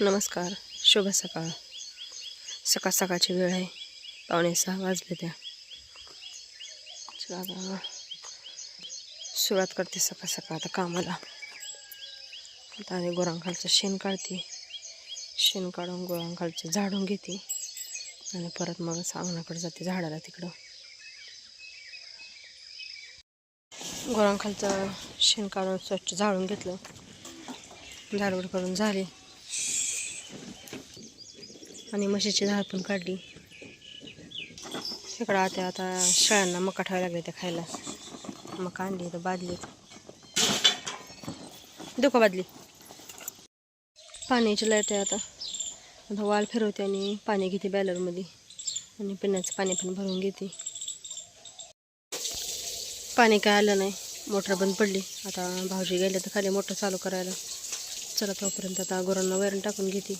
नमस्कार शुभ सकाळ. सकाळ सकाळची वेळ आहे. पावणे सहा वाजले त्या. चला आता सुरुवात करते सकाळ सकाळ आता कामाला. आता आणि गोरांखालचं शेण काढते. शेण काढून गोरांखालचं झाडून घेते. आणि परत मग अंगणाकडे जाते झाडाला तिकडं. गोरांखालचं शेण काढून स्वच्छ झाडून घेतलं. झाडवड करून झाली. आणि म्हशीची झाड पण काढली. इकडं आता आता शाळांना मका ठेवायला लागले त्या खायला. मका आणली तर बादली. दुखा बादली? पाण्याची लाइट आहे आता. आता वाल फिरवते आणि पाणी घेते बॅलरमध्ये. आणि पिण्याचं पाणी पण भरून घेते. पाणी काय आलं नाही. मोटर बंद पडली. आता भाऊजी गेले तर खाली मोटर चालू करायला. चला तोपर्यंत आता गुरांना वैरण टाकून घेते.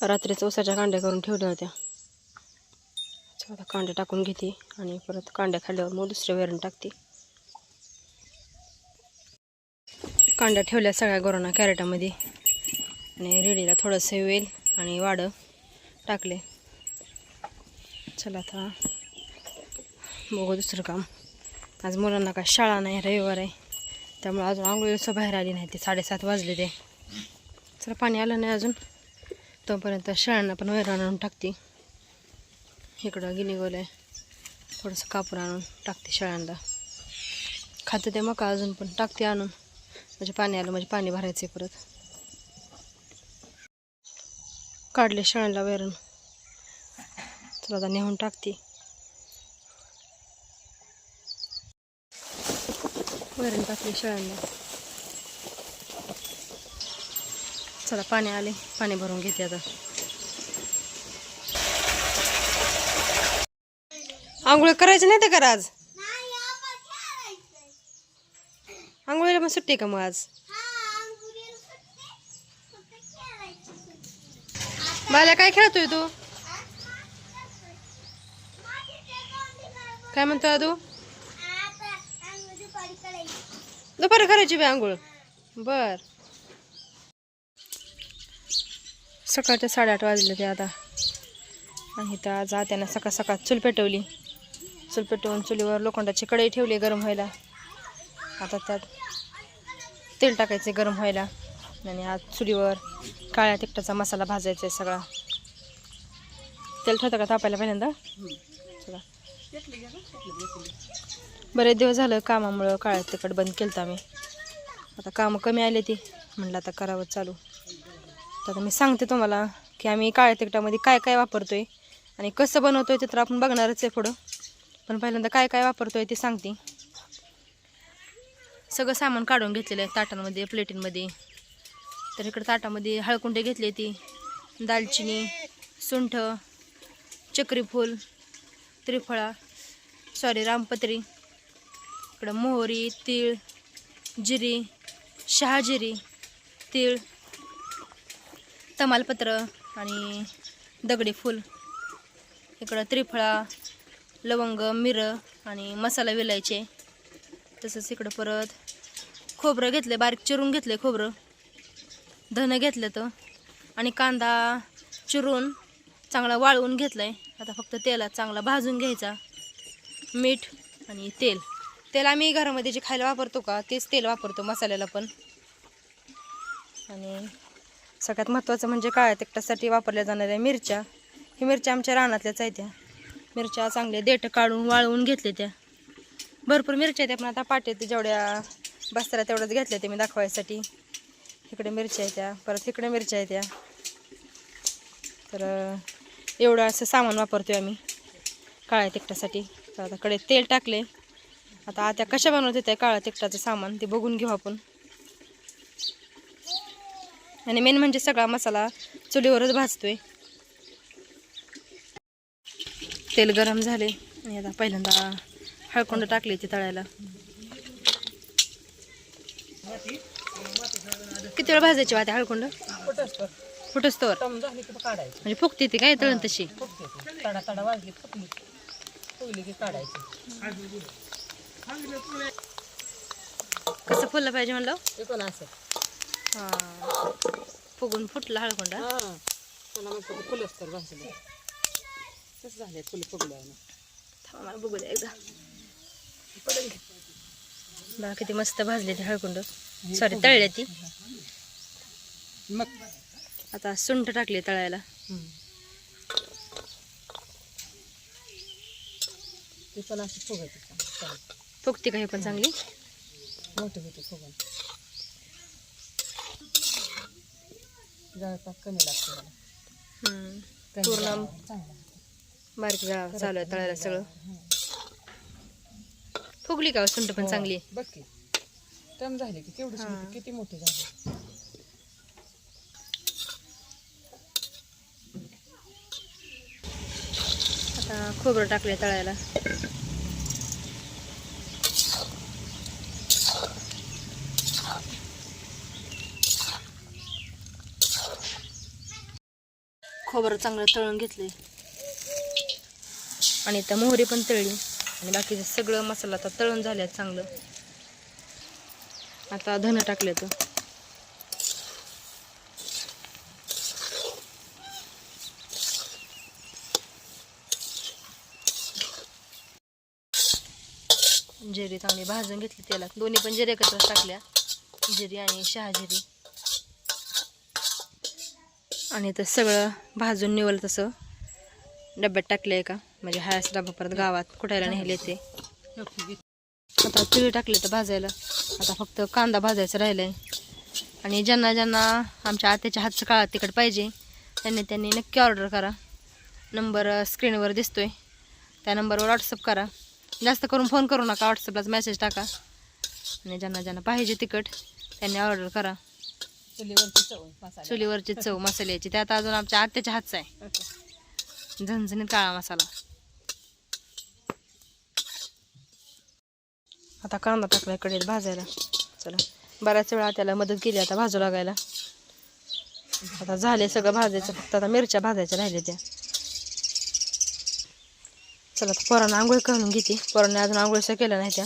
रात्रीच ऊसाच्या कांड्या करून ठेवल्या होत्या. चला आता कांडे टाकून घेते आणि परत कांड्या खाल्ल्यावर मग दुसऱ्या वेरण टाकते. कांड्या ठेवल्या सगळ्या गोरांना कॅरेटामध्ये. आणि रेडीला थोडंसं वेल आणि वाडं टाकले. चला आता बघू दुसरं काम. आज मुलांना काय शाळा नाही रविवार आहे. त्यामुळे अजून आंघोळीसं बाहेर आली नाही ते. साडेसात वाजले ते. चला पाणी आलं नाही अजून. तोपर्यंत शेळ्यांना पण वैरण आणून टाकते. इकडं गिनीगोल आहे थोडंसं कापूर आणून टाकते शाळांना खाते ते मका अजून पण टाकते आणून. म्हणजे पाणी आलं म्हणजे पाणी भरायचं आहे परत. काढले शेळ्यांना वैरण. चला आता नेऊन टाकते. वैरण टाकली शाळांना चला पाणी आले. पाणी भरून घेते आता. आंघोळ करायची नाही तर करा आज आंघोळीला पण सुट्टी का मग आज? बाल्या काय खेळतोय तू? काय म्हणतो तू दुपारी करायची. बी आंघोळ. बर. सकाळच्या साडेआठ वाजले ते आता. आणि इथं आज आत्यानं सकाळ सकाळ चूल पेटवली. चूल पेटवून चुलीवर लोखंडाची कढई ठेवली गरम व्हायला. आता त्यात तेल टाकायचे गरम व्हायला. आणि आज चुलीवर काळ्या तिखटाचा मसाला भाजायचा आहे सगळा. तेल ठेवतं का तापायला पहिल्यांदा? चला. बरेच दिवस झालं कामामुळं काळ्या तिखट बंद केलं आम्ही. आता कामं कमी आले ती. म्हणलं आता करावं चालू. तर आता मी सांगते तुम्हाला की आम्ही काळ्या तिखटामध्ये काय काय वापरतोय आणि कसं बनवतोय ते तर आपण बघणारच आहे पुढं. पण पहिल्यांदा काय काय वापरतोय ते सांगते. सगळं सामान काढून घेतलेलं आहे ताटांमध्ये प्लेटींमध्ये. तर इकडं ताटामध्ये हळकुंडे घेतले ती दालचिनी सुंठ चक्रीफूल त्रिफळा सॉरी रामपत्री. इकडं मोहरी तीळ जिरी शहाजिरी तीळ तमालपत्र आणि दगडी फूल. इकडं त्रिफळा लवंग मिरं आणि मसाला विलायचे. तसंच इकडं परत खोबरं घेतलं बारीक चिरून घेतलं खोबरं. धनं घेतलं तर. आणि कांदा चिरून चांगला वाळवून घेतलं आहे आता फक्त तेलात चांगला भाजून घ्यायचा. मीठ आणि तेल. तेल आम्ही घरामध्ये जे खायला वापरतो का तेच तेल वापरतो मसाल्याला पण. आणि सगळ्यात महत्त्वाचं म्हणजे काळ्या तिखटासाठी वापरल्या जाणाऱ्या मिरच्या. ही मिरच्या आमच्या रानातल्याच आहेत त्या. मिरच्या चांगल्या देठ काढून वाळवून घेतले त्या. भरपूर मिरच्या आहेत पण आता पाटेत जेवढ्या बसताला तेवढ्याच घेतल्या त्या मी दाखवायसाठी. इकडे मिरच्या आहेत त्या परत इकडे मिरच्या आहेत त्या. तर एवढं असं सामान वापरतो आम्ही. काळ्या तिखटासाठी. तर आता कडे तेल टाकले. आता आता कशा बनवते त्या काळ्या तिखटाचं सामान ते बघून घेऊ आपण. आणि मेन म्हणजे सगळा मसाला चुलीवरच भाजतोय. तेल गरम झाले. आणि आता पहिल्यांदा हळकुंड टाकली ती तळायला. किती वेळ भाजायची वाटे हळकुंड? फुटस तर म्हणजे फुकते ती काय तळण तशी? कसं फुललं पाहिजे म्हणलं? असं हां. फुगून फुटला हळकुंडा. हा. त्याला म्हणतो फुलच तर भाजले तसं झाले फुलं फुगल्यावर थांबा मला बघू द्या एकदा. पडून घे. बघा किती मस्त भाजले ते हळकुंड. सॉरी तळले ती. मग? आता सुंठ टाकली तळायला. ती पण अशी चांगली. फुगती का हे पण चांगली? मोठी होती फुगून जळपात कमी लागते मला. हम्म. कमी पूर्ण जळावा चांगला बारीक जाळ चालू आहे तळायला सगळं. फुगली का हो? सुंठ पण हो, चांगली. बघ की. टम झाली की केवढी हा. किती मोठी झाली. आता खोबरं टाकले तळायला. खोबरं चांगलं तळून घेतलंय. आणि त्या मोहरी पण तळली. आणि बाकीचं सगळं मसाला आता तळून झाल्यात चांगलं. आता धन टाकलं तर जिरी चांगली भाजून घेतली त्याला. दोन्ही पण जिरे एकत्र टाकल्या. जिरी आणि शहाजिरी. आणि तर सगळं भाजून निवलं तसं. डब्यात टाकलं आहे का? म्हणजे हायस डबा परत गावात कुठायला नेले ते आता तिळ टाकले तर भाजायला. आता फक्त कांदा भाजायचा राहिला आहे आणि ज्यांना ज्यांना आमच्या आत्याच्या हातचं काळात तिखट पाहिजे त्यांनी त्यांनी नक्की ऑर्डर करा. नंबर स्क्रीनवर दिसतोय. त्या नंबरवर व्हॉट्सअप करा. जास्त करून फोन करू नका. व्हॉट्सअपलाच मेसेज टाका. आणि ज्यांना ज्यांना पाहिजे तिखट त्यांनी ऑर्डर करा. चुलीवरची चव मसाला. चुलीवरची चव मसाल्याची. त्यात अजून आमच्या आत्याच्या हातचा आहे. झणझणीत काळा मसाला. आता कांदा टाकला कडेत भाजायला. चला बऱ्याच वेळा त्याला मदत केली आता भाजू लागायला. आता झाले सगळं भाजायचं फक्त आता मिरच्या भाजायच्या राहिल्या त्या. चला आता पोरांना आंघोळी घालून घेते. पोरांनी अजून आंघोळीचं केलं नाही त्या.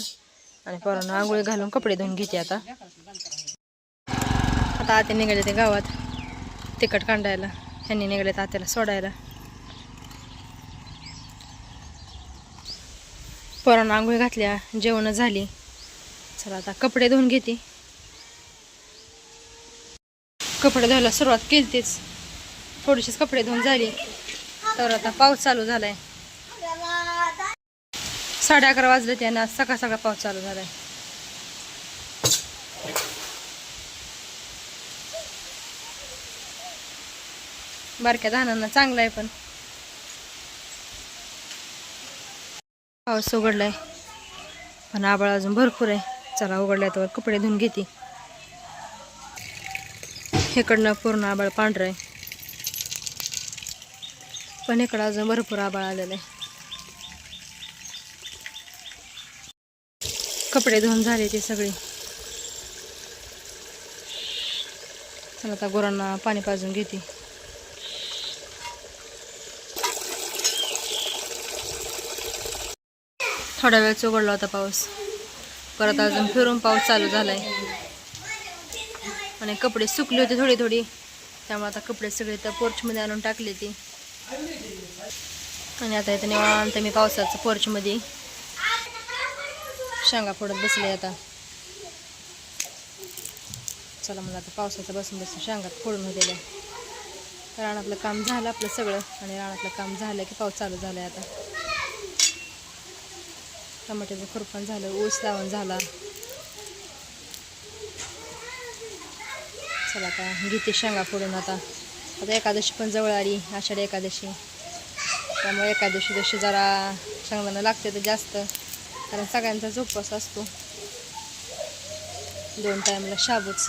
आणि पोरांना आंघोळी घालून कपडे धुवून घेते आता. आता आते निघाले ते गावात. तिखट कांडायला. ह्यांनी निघाले तात्याला सोडायला. पोरांना आंघोळी घातल्या. जेवण झाली. चला आता कपडे धुवून घेते. कपडे धुवायला सुरुवात केली तीच थोडीशीच कपडे धुवून झाली. तर आता पाऊस चालू झालाय. साडे अकरा वाजले त्याने सकाळ सकाळ पाऊस चालू झालाय. बारक्या धानांना चांगला आहे पण. पाऊस उघडलाय. पण आबाळ अजून भरपूर आहे. चला उघडलाय तर कपडे धुवून घेते. इकडनं पूर्ण आबाळ पांढरं आहे. पण इकडं अजून भरपूर आबाळ आलेलं आहे. कपडे धुवून झाले ते सगळे. चला आता गुरांना पाणी पाजून घेते. थोडा वेळ उघडला होता पाऊस. परत अजून फिरून पाऊस चालू झालाय. आणि कपडे सुकले होते थोडी थोडी. त्यामुळे आता कपडे सगळे त्या पोर्चमध्ये आणून टाकले ती. आणि आता इथं निवांत मी पावसाचं पोर्चमध्ये शेंगा फोडत बसले आता. चला मला आता पावसाचं बसून बसून शेंगात फोडून होतेल्या रानातलं काम झालं आपलं सगळं. आणि रानातलं काम झालं की पाऊस चालू झालाय आता. टमाट्याचं खुरपण झालं ऊस लावून झाला. चला आता घेते शेंगा फोडून आता. आता एकादशी पण जवळ आली आषाढी एकादशी. त्यामुळे एकादशी दिवशी जरा शेंगदाणा लागते तर जास्त कारण सगळ्यांचाच उपवास असतो. दोन टाईमला शाबूच.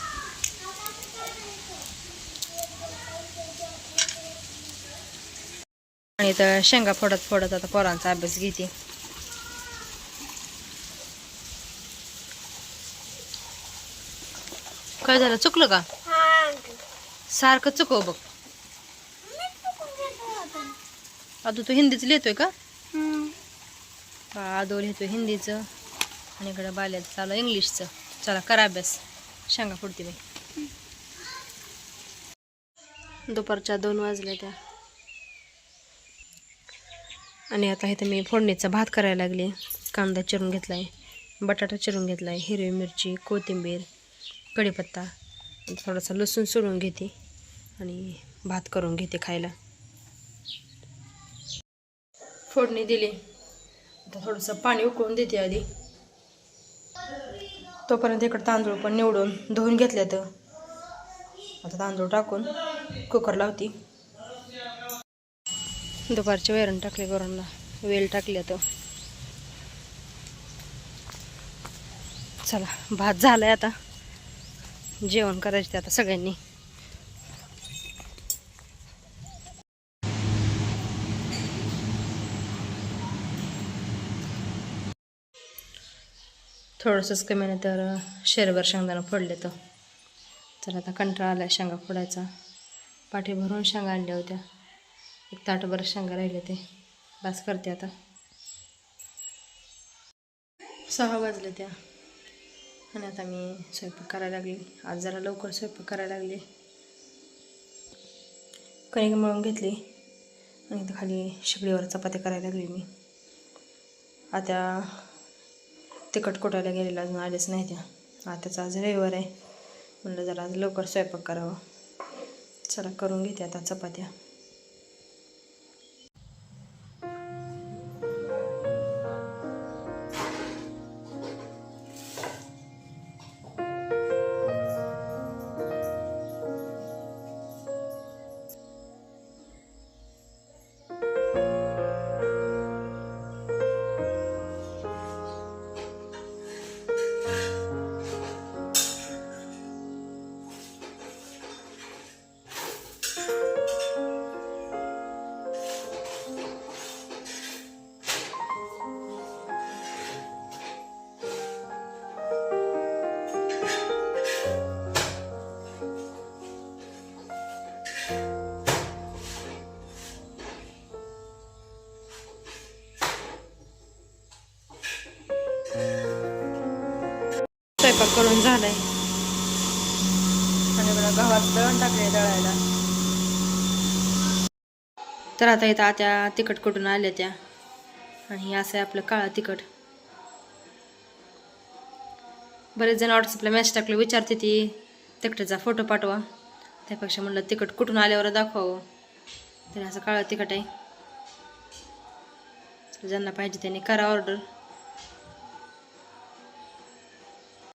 आणि तर शेंगा फोडत फोडत आता पोरांचा अभ्यास घेते. काय झालं? चुकलं का? सारखं चुकव बघ. आता तू हिंदीच लिहितोय का? आदो लिहितोय हिंदीचं आणि इकडं बाल्याचं चालू इंग्लिशचं. चला करा अभ्यास. शेंगा फोडते मी दुपारच्या दोन वाजल्या त्या. आणि आता इथं मी फोडणीचा भात करायला लागले. कांदा चिरून घेतला आहे बटाटा चिरून घेतला आहे हिरवी मिरची कोथिंबीर कढीपत्ता थोडासा लसूण सोडून घेते आणि भात करून घेते खायला. फोडणी दिली. आता थोडंसं पाणी उकळून देते आधी. तोपर्यंत इकडं तांदूळ पण निवडून धुवून घेतल्या तर आता तांदूळ टाकून कुकर लावती दुपारचे वैरण टाकले गोरांना वेल टाकले तर चला भात झालाय आता. जेवण करायचे आता सगळ्यांनी. थोडंसंच कमी नाही तर शेरभर शेंगदाणा फोडले तर. तर आता कंटाळा आला शेंगा फोडायचा. पाठी भरून शेंगा आणल्या होत्या. एक ताटभर शेंगा राहिले ते. बास करते आता. सहा वाजले त्या. आणि आता मी स्वयंपाक करायला लागली. आज जरा लवकर स्वयंपाक करायला लागली. कणिक मळून घेतली. आणि इथं खाली शिगडीवर चपात्या करायला लागली मी. आता तिखट कुटायला गेलेलं अजून आलेच नाही त्या. आताचा आज रविवार आहे. म्हणलं जरा आज लवकर स्वयंपाक करावा. चला करून घेते आता चपात्या. करून झालाय. आणि बघा गव्हात दळण टाकले दळायला. तर आता इथं आत्या तिखट कुठून आल्या त्या. आणि हे असं आहे आपलं काळं तिखट. बरेच जण व्हॉट्सअपला मॅच टाकले विचारते ती तिकटाचा फोटो पाठवा. त्यापेक्षा म्हणलं तिखट कुठून आल्यावर दाखवावं. तर असं काळं तिखट आहे. ज्यांना पाहिजे त्यांनी करा ऑर्डर